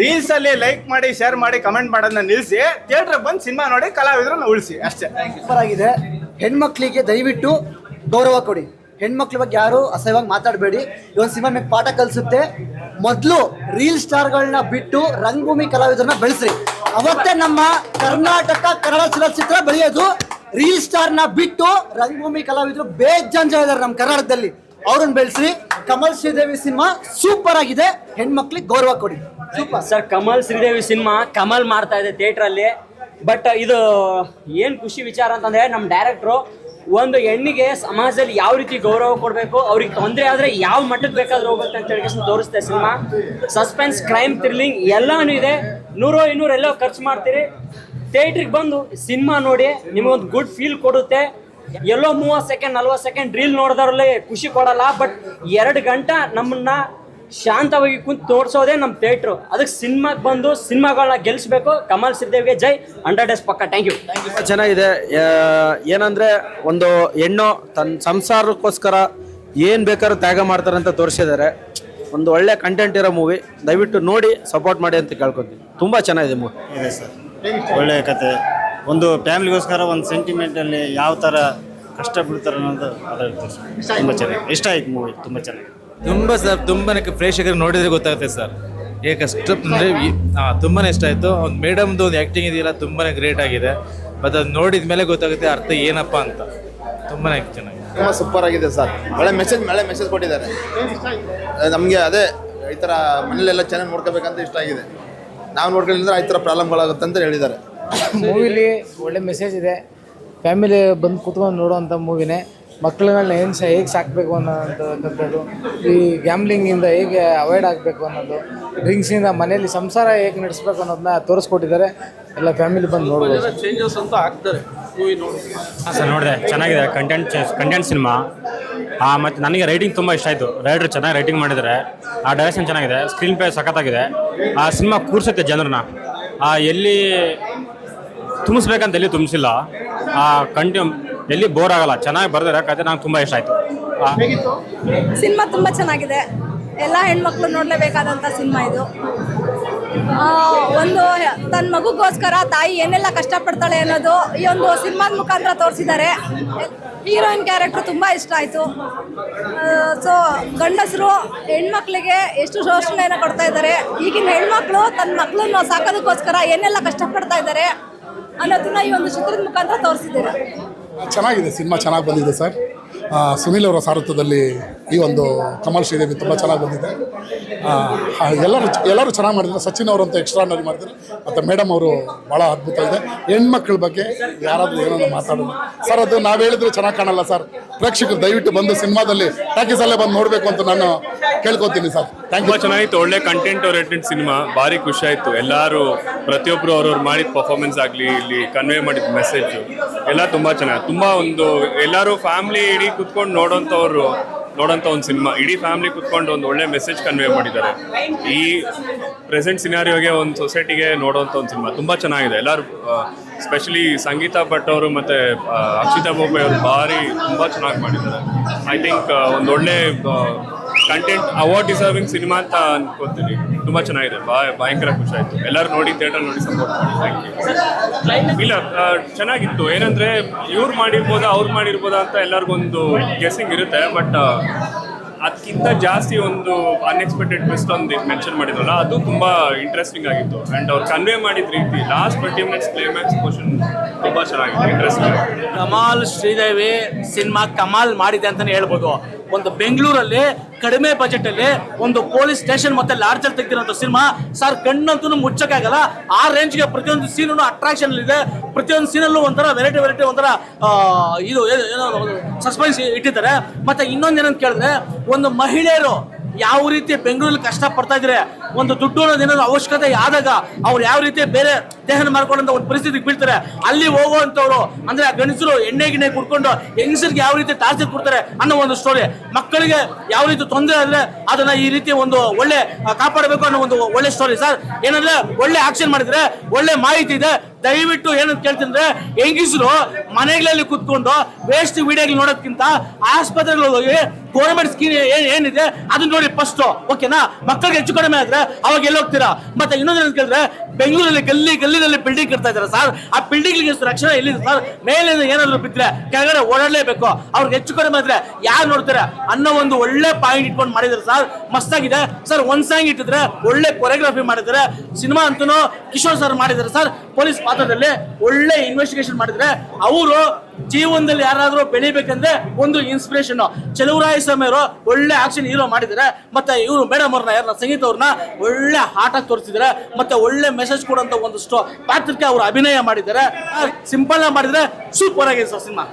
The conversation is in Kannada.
ರೀಲ್ಸ್ ಅಲ್ಲಿ ಲೈಕ್ ಮಾಡಿ ಶೇರ್ ಮಾಡಿ ಕಮೆಂಟ್ ಮಾಡೋದನ್ನ ನಿಲ್ಲಿಸಿ ಥಿಯೇಟರ್ ಬಂದು ಸಿನಿಮಾ ನೋಡಿ ಕಲಾವಿದ್ರನ್ನ ಉಳಿಸಿ, ಅಷ್ಟೇ. ಸೂಪರ್ ಆಗಿದೆ. ಹೆಣ್ಮಕ್ಳಿಗೆ ದಯವಿಟ್ಟು ಗೌರವ ಕೊಡಿ. ಹೆಣ್ಮಕ್ಳ ಬಗ್ಗೆ ಯಾರು ಅಸಹ್ಯವಾಗಿ ಮಾತಾಡಬೇಡಿ. ಇವನ್ ಸಿನಿಮಾ ನಿಮಗೆ ಪಾಠ ಕಲಿಸುತ್ತೆ. ಮೊದಲು ರೀಲ್ ಸ್ಟಾರ್ಗಳನ್ನ ಬಿಟ್ಟು ರಂಗಭೂಮಿ ಕಲಾವಿದರನ್ನ ಬೆಳೆಸ್ರಿ. ಅವತ್ತೇ ನಮ್ಮ ಕರ್ನಾಟಕ ಕನ್ನಡ ಚಲನಚಿತ್ರ ಬೆಳೆಯೋದು ರೀಲ್ ಸ್ಟಾರ್ನ ಬಿಟ್ಟು ರಂಗಭೂಮಿ ಕಲಾವಿದರು ಬೇಜಾನ್ ಜನ ಇದಾರೆ ನಮ್ಮ ಕರ್ನಾಟಕದಲ್ಲಿ. ಅವ್ರನ್ನ ಬೆಳೆಸ್ರಿ. ಕಮಲ್ ಶ್ರೀದೇವಿ ಸಿನಿಮಾ ಸೂಪರ್ ಆಗಿದೆ. ಹೆಣ್ಮಕ್ಳಿಗೆ ಗೌರವ ಕೊಡಿ. ಸರ್ ಕಮಲ್ ಶ್ರೀದೇವಿ ಸಿನಿಮಾ ಕಮಲ್ ಮಾಡ್ತಾ ಇದೆ ಥಿಯೇಟರ್ ಅಲ್ಲಿ. ಬಟ್ ಇದು ಏನ್ ಖುಷಿ ವಿಚಾರ ಅಂತಂದ್ರೆ ನಮ್ಮ ಡೈರೆಕ್ಟ್ರು ಒಂದು ಹೆಣ್ಣಿಗೆ ಸಮಾಜದಲ್ಲಿ ಯಾವ ರೀತಿ ಗೌರವ ಕೊಡಬೇಕು, ಅವ್ರಿಗೆ ತೊಂದರೆ ಆದ್ರೆ ಯಾವ ಮಟ್ಟಕ್ಕೆ ಬೇಕಾದ್ರೂ ಹೋಗುತ್ತೆ ಅಂತ ಹೇಳಿ ತೋರಿಸ್ತೆ ಸಿನಿಮಾ ಸಸ್ಪೆನ್ಸ್ ಕ್ರೈಮ್ ಥ್ರಿಲ್ಲಿಂಗ್ ಎಲ್ಲಾನು ಇದೆ. ನೂರೋ ಇನ್ನೂರು ಎಲ್ಲೋ ಖರ್ಚು ಮಾಡ್ತೀರಿ. ಥಿಯೇಟ್ರಿಗೆ ಬಂದು ಸಿನಿಮಾ ನೋಡಿ ನಿಮಗೊಂದು ಗುಡ್ ಫೀಲ್ ಕೊಡುತ್ತೆ. ಎಲ್ಲೋ ಮೂವತ್ತು ಸೆಕೆಂಡ್ ನಲ್ವತ್ತು ಸೆಕೆಂಡ್ ರೀಲ್ ನೋಡಿದವ್ರಲ್ಲಿ ಖುಷಿ ಕೊಡಲ್ಲ ಬಟ್ ಎರಡು ಗಂಟೆ ನಮ್ಮನ್ನ ಶಾಂತವಾಗಿ ಕುಂತು ತೋರಿಸೋದೇ ನಮ್ಮ ಥಿಯೇಟ್ರು. ಅದಕ್ಕೆ ಸಿನಿಮಾಗೆ ಬಂದು ಸಿನಿಮಾಗಳನ್ನ ಗೆಲ್ಲಿಸ್ಬೇಕು ಕಮಲ್ ಶ್ರೀದೇವ್ಗೆ ಜೈ. ಹಂಡ್ರೆಡ್ ಡೇಸ್ ಪಕ್ಕ. ಥ್ಯಾಂಕ್ ಯು ತುಂಬ ಚೆನ್ನಾಗಿದೆ. ಏನಂದರೆ ಏನಂದ್ರೆ ಒಂದು ಹೆಣ್ಣು ತನ್ನ ಸಂಸಾರಕ್ಕೋಸ್ಕರ ಏನು ಬೇಕಾದ್ರೂ ತ್ಯಾಗ ಮಾಡ್ತಾರೆ ಅಂತ ತೋರಿಸಿದ್ದಾರೆ. ಒಂದು ಒಳ್ಳೆ ಕಂಟೆಂಟ್ ಇರೋ ಮೂವಿ ದಯವಿಟ್ಟು ನೋಡಿ ಸಪೋರ್ಟ್ ಮಾಡಿ ಅಂತ ಕೇಳ್ಕೊತೀನಿ. ತುಂಬ ಚೆನ್ನಾಗಿದೆ ಮೂವಿ ಇದೆ ಸರ್. ಒಳ್ಳೆಯ ಕತೆ. ಒಂದು ಫ್ಯಾಮಿಲಿಗೋಸ್ಕರ ಒಂದು ಸೆಂಟಿಮೆಂಟಲ್ಲಿ ಯಾವ ಥರ ಕಷ್ಟ ಬಿಡ್ತಾರೆ ಅನ್ನೋದು ಸರ್. ತುಂಬ ಚೆನ್ನಾಗಿ ಇಷ್ಟ ಆಯ್ತು ಮೂವಿ ತುಂಬ ಚೆನ್ನಾಗಿ ತುಂಬ ಸರ್ ತುಂಬಾ ಪ್ರೇಕ್ಷಕರು ನೋಡಿದ್ರೆ ಗೊತ್ತಾಗುತ್ತೆ ಸರ್. ಏಕಷ್ಟು ಅಂದರೆ ತುಂಬಾ ಇಷ್ಟ ಆಯಿತು. ಒಂದು ಮೇಡಮ್ದು ಒಂದು ಆ್ಯಕ್ಟಿಂಗ್ ಇದೆಯಲ್ಲ ತುಂಬಾ ಗ್ರೇಟ್ ಆಗಿದೆ. ಮತ್ತು ಅದು ನೋಡಿದ ಮೇಲೆ ಗೊತ್ತಾಗುತ್ತೆ ಅರ್ಥ ಏನಪ್ಪ ಅಂತ. ತುಂಬಾ ಚೆನ್ನಾಗಿದೆ. ತುಂಬ ಸೂಪರ್ ಆಗಿದೆ ಸರ್. ಒಳ್ಳೆ ಮೆಸೇಜ್ ಒಳ್ಳೆ ಮೆಸೇಜ್ ಕೊಟ್ಟಿದ್ದಾರೆ. ನಮಗೆ ಅದೇ ಈ ಥರ ಮನೇಲೆಲ್ಲ ಚೆನ್ನಾಗಿ ನೋಡ್ಕೋಬೇಕಂತ ಇಷ್ಟ ಆಗಿದೆ. ನಾವು ನೋಡ್ಕೊಂಡಿದ್ರೆ ಈ ಥರ ಪ್ರಾಬ್ಲಮ್ಗಳಾಗುತ್ತೆ ಅಂತ ಹೇಳಿದ್ದಾರೆ. ಮೂವಿಲಿ ಒಳ್ಳೆ ಮೆಸೇಜ್ ಇದೆ. ಫ್ಯಾಮಿಲಿ ಬಂದು ಕುತ್ಕೊಂಡು ನೋಡುವಂಥ ಮೂವಿನೇ ಮಕ್ಕಳನ್ನ ಏನು ಸಹ ಹೇಗೆ ಸಾಕಬೇಕು ಅನ್ನೋಂಥದ್ದು ಈ ಗ್ಯಾಮ್ಲಿಂಗಿಂದ ಹೇಗೆ ಅವಾಯ್ಡ್ ಆಗಬೇಕು ಅನ್ನೋದು ಡ್ರಿಂಕ್ಸಿಂದ ಮನೆಯಲ್ಲಿ ಸಂಸಾರ ಹೇಗೆ ನಡೆಸ್ಬೇಕು ಅನ್ನೋದನ್ನ ತೋರಿಸ್ಕೊಟ್ಟಿದ್ದಾರೆ. ಎಲ್ಲ ಫ್ಯಾಮಿಲಿ ಬಂದು ನೋಡ್ಬೋದು. ಚೇಂಜಸ್ ಅಂತ ಆಗ್ತಾರೆ. ಮೂವಿ ನೋಡಿ. ಸರ್ ನೋಡಿದೆ. ಚೆನ್ನಾಗಿದೆ. ಕಂಟೆಂಟ್ ಕಂಟೆಂಟ್ ಸಿನಿಮಾ ಮತ್ತು ನನಗೆ ರೈಟಿಂಗ್ ತುಂಬ ಇಷ್ಟ ಆಯಿತು. ರೈಟರ್ ಚೆನ್ನಾಗಿ ರೈಟಿಂಗ್ ಮಾಡಿದ್ದಾರೆ. ಆ ಡೈರೆಕ್ಷನ್ ಚೆನ್ನಾಗಿದೆ. ಸ್ಕ್ರೀನ್ ಪ್ಲೇ ಸಖತ್ತಾಗಿದೆ. ಆ ಸಿನಿಮಾ ಕೂರ್ಸುತ್ತೆ ಜನರನ್ನ. ಆ ಎಲ್ಲಿ ತುಂಬಿಸ್ಬೇಕಂತ ಎಲ್ಲಿ ತುಂಬಿಸಿಲ್ಲ. ಆ ಕಂಟಿನ್ಯೂ ಎಲ್ಲಿ ಬೋರ್ ಆಗಲ್ಲ ಚೆನ್ನಾಗಿ ಬರ್ದಾರೆ ಕತೆ ನಂಗೆ ತುಂಬ ಇಷ್ಟ ಆಯಿತು. ಸಿನಿಮಾ ತುಂಬ ಚೆನ್ನಾಗಿದೆ. ಎಲ್ಲ ಹೆಣ್ಮಕ್ಳು ನೋಡಲೇಬೇಕಾದಂಥ ಸಿನಿಮಾ ಇದು. ಆ, ಒಂದು ತನ್ನ ಮಗುಗೋಸ್ಕರ ತಾಯಿ ಏನೆಲ್ಲ ಕಷ್ಟಪಡ್ತಾಳೆ ಅನ್ನೋದು ಈ ಒಂದು ಸಿನಿಮಾದ ಮುಖಾಂತರ ತೋರಿಸಿದ್ದಾರೆ. ಹೀರೋಯಿನ್ ಕ್ಯಾರೆಕ್ಟರ್ ತುಂಬ ಇಷ್ಟ ಆಯಿತು. ಸೊ ಗಂಡಸರು ಹೆಣ್ಮಕ್ಳಿಗೆ ಎಷ್ಟು ಶೋಷಣೆಯನ್ನು ಕೊಡ್ತಾ ಇದ್ದಾರೆ ಈಗಿನ ಹೆಣ್ಮಕ್ಳು ತನ್ನ ಮಕ್ಕಳನ್ನು ಸಾಕೋದಕ್ಕೋಸ್ಕರ ಏನೆಲ್ಲ ಕಷ್ಟಪಡ್ತಾ ಇದ್ದಾರೆ ಅನ್ನೋದನ್ನ ಈ ಒಂದು ಚಿತ್ರದ ಮುಖಾಂತರ ತೋರಿಸಿದ್ದಾರೆ. ಚೆನ್ನಾಗಿದೆ ಸಿನಿಮಾ ಚೆನ್ನಾಗಿ ಬಂದಿದೆ ಸರ್. ಸುನಿಲ್ ಅವರ ಸಾರಥ್ಯದಲ್ಲಿ ಈ ಒಂದು ಕಮಲ್ ಶ್ರೀದೇವಿ ತುಂಬ ಚೆನ್ನಾಗಿ ಬಂದಿದೆ. ಎಲ್ಲರೂ ಎಲ್ಲರೂ ಚೆನ್ನಾಗಿ ಮಾಡಿದ್ದಾರೆ. ಸಚಿನ್ ಅವರಂತೂ ಎಕ್ಸ್ಟ್ರಾನರಿ ಮಾಡಿದ್ದಾರೆ. ಮತ್ತು ಮೇಡಮ್ ಅವರು ಭಾಳ ಅದ್ಭುತ ಇದೆ. ಹೆಣ್ಮಕ್ಳ ಬಗ್ಗೆ ಯಾರಾದರೂ ಏನೋ ಮಾತಾಡೋದು. ಸರ್ ಅದು ನಾವು ಹೇಳಿದ್ರೆ ಚೆನ್ನಾಗಿ ಕಾಣಲ್ಲ ಸರ್ ಪ್ರೇಕ್ಷಕರು ದಯವಿಟ್ಟು ಬಂದು ಸಿನಿಮಾದಲ್ಲಿ ಟಾಕೀಸಲ್ಲೇ ಬಂದು ನೋಡಬೇಕು ಅಂತ ನಾನು ಕೇಳ್ಕೊತೀನಿ ಸರ್ ಥ್ಯಾಂಕ್ ಯು ಚೆನ್ನಾಗಿತ್ತು. ಒಳ್ಳೆ ಕಂಟೆಂಟ್ ಓರಿಯೆಂಟೆಡ್ ಸಿನಿಮಾ. ಭಾರಿ ಖುಷಿ ಆಯಿತು. ಎಲ್ಲರೂ ಪ್ರತಿಯೊಬ್ಬರು ಅವ್ರವ್ರು ಮಾಡಿದ ಪರ್ಫಾರ್ಮೆನ್ಸ್ ಆಗಲಿ, ಇಲ್ಲಿ ಕನ್ವೆ ಮಾಡಿದ ಮೆಸೇಜು ಎಲ್ಲ ತುಂಬ ಚೆನ್ನಾಗಿ, ತುಂಬ ಒಂದು ಎಲ್ಲರೂ ಫ್ಯಾಮಿಲಿ ಇಡೀ ಕುತ್ಕೊಂಡು ನೋಡೋಂಥವ್ರು ನೋಡೋಂಥ ಒಂದು ಸಿನಿಮಾ, ಇಡೀ ಫ್ಯಾಮಿಲಿ ಕುತ್ಕೊಂಡು ಒಂದು ಒಳ್ಳೆ ಮೆಸೇಜ್ ಕನ್ವೇ ಮಾಡಿದ್ದಾರೆ. ಈ ಪ್ರೆಸೆಂಟ್ ಸಿನಾರಿಯೋಗೆ ಒಂದು ಸೊಸೈಟಿಗೆ ನೋಡೋಂಥ ಒಂದು ಸಿನಿಮಾ, ತುಂಬ ಚೆನ್ನಾಗಿದೆ. ಎಲ್ಲರೂ ಸ್ಪೆಷಲಿ ಸಂಗೀತ ಭಟ್ ಅವರು ಮತ್ತು ಅಕ್ಷಿತಾ ಬೊಬ್ಬೆ ಅವರು ಭಾರಿ ತುಂಬ ಚೆನ್ನಾಗಿ ಮಾಡಿದ್ದಾರೆ. ಐ ಥಿಂಕ್ ಒಂದು ಒಳ್ಳೆ ಕಂಟೆಂಟ್ ಅವಾರ್ಡ್ ಡಿಸರ್ವಿಂಗ್ ಸಿನಿಮಾ ಅಂತ ಅನ್ಕೋತೀನಿ. ತುಂಬಾ ಚೆನ್ನಾಗಿದೆ. ಭಯಂಕರ ಖುಷಿ ಆಯ್ತು ಎಲ್ಲರೂ ನೋಡಿ ಥಿಯೇಟರ್ ನೋಡಿ ಸಪೋರ್ಟ್ ಮಾಡಿ. ಥ್ಯಾಂಕ್ ಯು ಇಲ್ಲ ಚೆನ್ನಾಗಿತ್ತು. ಏನಂದ್ರೆ, ಇವ್ರು ಮಾಡಿರ್ಬೋದಾ, ಅವ್ರು ಮಾಡಿರ್ಬೋದಾ ಅಂತ ಎಲ್ಲರಿಗೊಂದು ಗೆಸಿಂಗ್ ಇರುತ್ತೆ. ಬಟ್ ಅದಕ್ಕಿಂತ ಜಾಸ್ತಿ ಒಂದು ಅನ್ಎಕ್ಸ್ಪೆಕ್ಟೆಡ್ ಟ್ವಿಸ್ಟ್ ಒಂದು ಮೆನ್ಷನ್ ಮಾಡಿದ್ರಲ್ಲ, ಅದು ತುಂಬ ಇಂಟ್ರೆಸ್ಟಿಂಗ್ ಆಗಿತ್ತು. ಅಂಡ್ ಅವ್ರು ಕನ್ವೇ ಮಾಡಿದ ರೀತಿ last twenty minutes climax portion ತುಂಬ ಚೆನ್ನಾಗಿತ್ತು ಇಂಟ್ರೆಸ್ಟಿಂಗ್ ಕಮಾಲ್ ಶ್ರೀದೇವಿ ಸಿನಿಮಾ ಕಮಾಲ್ ಮಾಡಿದೆ ಅಂತಲೇ ಹೇಳ್ಬೋದು. ಒಂದು ಬೆಂಗಳೂರಲ್ಲಿ ಕಡಿಮೆ ಬಜೆಟ್ ಅಲ್ಲಿ ಒಂದು ಪೊಲೀಸ್ ಸ್ಟೇಷನ್ ಮತ್ತೆ ಲಾಡ್ಜಲ್ಲಿ ತೆಗ್ದಿರೋಂಥ ಸಿನಿಮಾ. ಸರ್, ಕಣ್ಣಂತೂ ಮುಚ್ಚಕ್ಕಾಗಲ್ಲ ಆ ರೇಂಜ್ಗೆ ಪ್ರತಿಯೊಂದು ಸೀನು ಅಟ್ರಾಕ್ಷನ್ ಇದೆ. ಪ್ರತಿಯೊಂದು ಸೀನಲ್ಲೂ ಒಂಥರ ವೆರೈಟಿ ವೆರೈಟಿ ಒಂಥರ ಇದು ಏನೋ ಸಸ್ಪೆನ್ಸ್ ಇಟ್ಟಿದ್ದಾರೆ. ಮತ್ತೆ ಇನ್ನೊಂದು ಏನಂತ ಕೇಳಿದ್ರೆ, ಒಂದು ಮಹಿಳೆಯರು ಯಾವ ರೀತಿ ಬೆಂಗಳೂರಲ್ಲಿ ಕಷ್ಟ ಪಡ್ತಾ ಇದ್ರೆ ಒಂದು ದುಡ್ಡು ಅನ್ನೋದು ಏನಾದ್ರು ಅವಶ್ಯಕತೆ ಆದಾಗ ಅವ್ರು ಯಾವ ರೀತಿ ಬೇರೆ ದೇಹನ ಮಾಡ್ಕೊಂಡಂತ ಒಂದು ಪರಿಸ್ಥಿತಿಗೆ ಬೀಳ್ತಾರೆ. ಅಲ್ಲಿ ಹೋಗುವಂತವ್ರು ಅಂದ್ರೆ ಆ ಗಂಡಸರು ಎಣ್ಣೆ ಗಿಣ್ಣೆ ಕುಡ್ಕೊಂಡು ಹೆಂಗಸರಿಗೆ ಯಾವ ರೀತಿ ಟಾರ್ಚರ್ ಕೊಡ್ತಾರೆ ಅನ್ನೋ ಒಂದು ಸ್ಟೋರಿ ಮಕ್ಕಳಿಗೆ ಯಾವ ರೀತಿ ತೊಂದರೆ ಆದ್ರೆ ಅದನ್ನ ಈ ರೀತಿ ಒಂದು ಒಳ್ಳೆ ಕಾಪಾಡಬೇಕು ಅನ್ನೋ ಒಂದು ಒಳ್ಳೆ ಸ್ಟೋರಿ ಸರ್, ಏನಂದ್ರೆ ಒಳ್ಳೆ ಆಕ್ಷನ್ ಮಾಡಿದ್ರೆ ಒಳ್ಳೆ ಮಾಹಿತಿ ಇದೆ ದಯವಿಟ್ಟು ಏನಂತ ಕೇಳ್ತೀನಿ ಹೆಂಗಿಸರು ಮನೆಗಳಲ್ಲಿ ಕುತ್ಕೊಂಡು ವೇಸ್ಟ್ ವಿಡಿಯೋಗಳು ನೋಡೋದಕ್ಕಿಂತ ಆಸ್ಪತ್ರೆಗಳು ಹೋಗಿ ಗೌರ್ಮೆಂಟ್ ಸ್ಕೀಮ್ ಏನ್ ಏನಿದೆ, ಅದನ್ನ ನೋಡಿ ಫಸ್ಟ್ ಓಕೆನಾ ಮಕ್ಕಳಿಗೆ ಹೆಚ್ಚು ಕಡಿಮೆ ಆದ್ರೆ ಅವಾಗ ಎಲ್ಲಿ ಹೋಗ್ತೀರಾ? ಮತ್ತೆ ಇನ್ನೊಂದು ಕೇಳಿದ್ರೆ ಬೆಂಗಳೂರಲ್ಲಿ ಗಲ್ಲಿ ಗಲ್ಲಿನಲ್ಲಿ ಬಿಲ್ಡಿಂಗ್ ಕಟ್ತಾ ಇದ್ದಾರೆ. ಸರ್, ಆ ಬಿಲ್ಡಿಂಗ್ ರಕ್ಷಣೆ ಎಲ್ಲಿದೆ ಸರ್? ಮೇಲಿಂದ ಏನಾದ್ರು ಬಿದ್ರೆ, ಕೆಳಗಡೆ ಓಡಾಡಲೇಬೇಕು. ಅವ್ರಿಗೆ ಹೆಚ್ಚು ಕಡಿಮೆ ಆದರೆ ಯಾರು ನೋಡ್ತಾರೆ? ಅನ್ನೋ ಒಂದು ಒಳ್ಳೆ ಪಾಯಿಂಟ್ ಇಟ್ಕೊಂಡು ಮಾಡಿದ್ರು ಸರ್. ಮಸ್ತಾಗಿದೆ ಸರ್, ಒಂದ್ ಸಾಂಗ್ ಇಟ್ಟಿದ್ರೆ ಒಳ್ಳೆ ಕೊರಿಯೋಗ್ರಫಿ ಮಾಡಿದ್ರೆ ಸಿನಿಮಾ ಅಂತೂ ಕಿಶೋರ್ ಸರ್ ಮಾಡಿದ್ದಾರೆ ಸರ್. ಪೊಲೀಸ್ ಪಾತ್ರದಲ್ಲಿ ಒಳ್ಳೆ ಇನ್ವೆಸ್ಟಿಗೇಷನ್ ಮಾಡಿದರೆ ಅವರು ಜೀವನದಲ್ಲಿ ಯಾರಾದರೂ ಬೆಳಿಬೇಕಂದ್ರೆ ಒಂದು ಇನ್ಸ್ಪಿರೇಷನ್ ಚಲುವರಾಯ ಸ್ವಾಮಿ ಒಳ್ಳೆ ಆಕ್ಷನ್ ಹೀರೋ ಮಾಡಿದ್ದಾರೆ. ಮತ್ತೆ ಇವರು ಮೇಡಮ್ ಅವ್ರನ್ನ, ಯಾರನ್ನ, ಸಂಗೀತ ಅವ್ರನ್ನ ಒಳ್ಳೆ ಆಟ ತೋರಿಸಿದ್ದಾರೆ. ಮತ್ತೆ ಒಳ್ಳೆ ಮೆಸೇಜ್ ಕೊಡುವಂತ ಒಂದಷ್ಟು ಪಾತ್ರಕ್ಕೆ ಅವರು ಅಭಿನಯ ಮಾಡಿದ್ದಾರೆ. ಸಿಂಪಲ್ ಆಗಿ ಮಾಡಿದ್ರೆ ಸೂಪರ್ ಆಗಿದೆ ಸರ್ ಸಿನಿಮಾ.